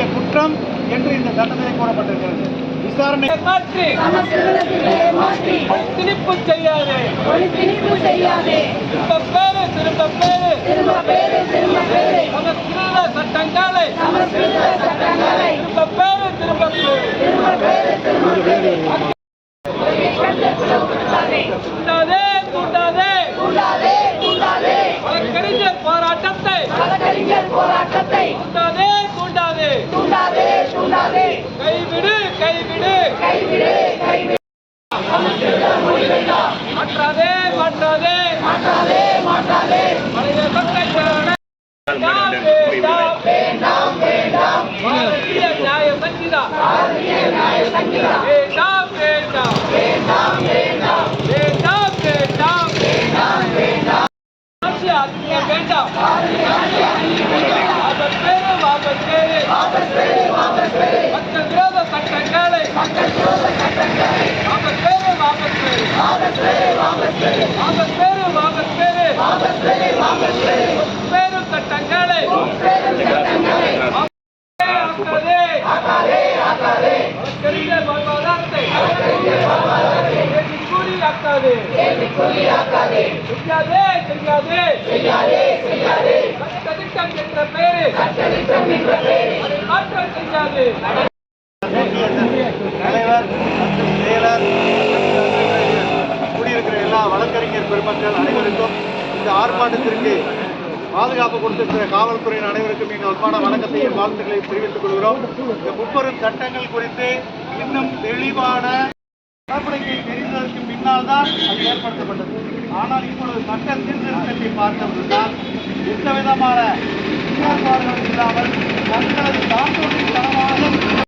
செய்யக்கூடிய குற்றம் என்று இந்த சட்டத்திலே கூறப்பட்டிருக்கிறது. விசாரணை திருப்பு செய்யாதே. பேரு திரும்ப வாபஸ் வாபஸ் வாபஸ் வாபஸ் ஆக்காதே கேள்விக்குறி ஆக்காதே செய்யாதே செய்யாதே. செய்யாதே செய்யாதே. சட்டத்திட்டம் என்ற பெயரு. சட்டத்திட்டம் என்ற பெயரில் அதை மாற்றம் செய்யாதே. தலைவர் மற்றும் செயலர் கூடியிருக்கிற எல்லா வழக்கறிஞர் பெருமக்கள் அனைவருக்கும் இந்த ஆர்ப்பாட்டத்திற்கு பாதுகாப்பு கொடுத்திருக்கிற காவல்துறையின் அனைவருக்கும் எங்கள் அன்பான வணக்கத்தையும் வாழ்த்துக்களையும் தெரிவித்துக் கொள்கிறோம். இந்த முப்பெரும் சட்டங்கள் குறித்து இன்னும் தெளிவான தான் அது ஏற்படுத்தப்பட்டது. ஆனால் இப்பொழுது சட்ட சீர்திருத்தத்தை தான் எந்த விதமான இல்லாமல் தங்களது தாண்டோட்டித்தனமான